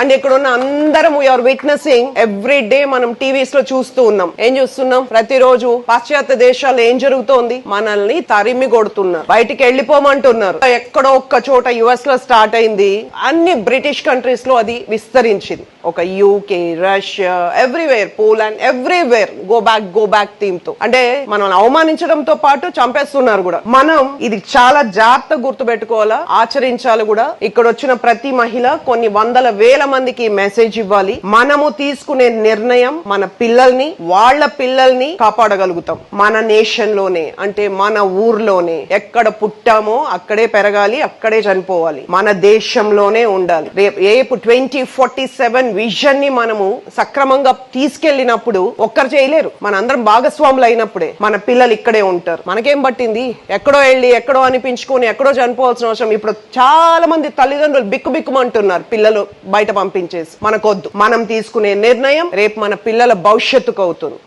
And ఇక్కడ ఉన్న అందరం వీఆర్ విట్నెసింగ్ ఎవ్రీ డే మనం టీవీస్లో చూస్తూ ఉన్నాం. ఏం చూస్తున్నాం? ప్రతిరోజు పాశ్చాత్య దేశాల్లో ఏం జరుగుతోంది? మనల్ని తరిమి కొడుతున్నారు. బయటికి వెళ్ళిపోమంటున్నారు. ఎక్కడో ఒక్క చోట యుఎస్లో స్టార్ట్ అయింది. అన్ని బ్రిటిష్ కంట్రీస్లో అది విస్తరించింది. ఒక UK Russia everywhere Poland everywhere go back go back థీమ్తో. అంటే మనం అవమానించడంతో పాటు చంపేస్తున్నారు కూడా. మనం ఇది చాలా జాగ్రత్త గుర్తు పెట్టుకోవాలా ఆచరించాలి కూడా. ఇక్కడ వచ్చిన ప్రతి మహిళ కొన్ని వందల వేల మందికి మెసేజ్ ఇవ్వాలి. మనము తీసుకునే నిర్ణయం మన పిల్లల్ని వాళ్ళ పిల్లల్ని కాపాడగలుగుతాం. మన నేషన్లోనే అంటే మన ఊర్లోనే. ఎక్కడ పుట్టామో అక్కడే పెరగాలి అక్కడే చనిపోవాలి. మన దేశంలోనే ఉండాలి. రేపు రేపు ట్వంటీ ఫార్టీ సెవెన్ విజన్ని మనము సక్రమంగా తీసుకెళ్ళినప్పుడు ఒక్కరు చేయలేరు. మన అందరం భాగస్వాములు అయినప్పుడే. మన పిల్లలు ఇక్కడే ఉంటారు. మనకేం పట్టింది? ఎక్కడో వెళ్ళి ఎక్కడో అనిపించుకొని ఎక్కడో చనిపోవాల్సిన అవసరం. ఇప్పుడు చాలా మంది తల్లిదండ్రులు బిక్కు బిక్కుమంటున్నారు. పిల్లలు బయట పంపించేసి మనకొద్దు. మనం తీసుకునే నిర్ణయం రేపు మన పిల్లల భవిష్యత్తుకు అవుతుంది.